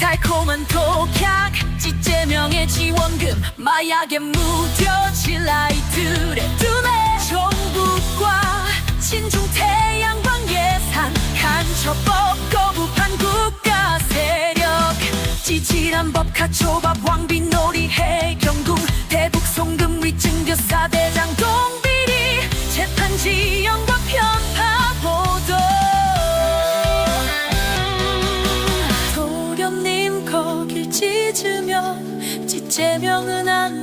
달콤한 독약 찌제명의 지원금 마약에 무뎌질 아이들의 두뇌 정부과 친중 태양광 예산 간첩법 거부판 국가 세력 찌질한 법 가초밥 도련님 거길 찢으면 찢제명은 안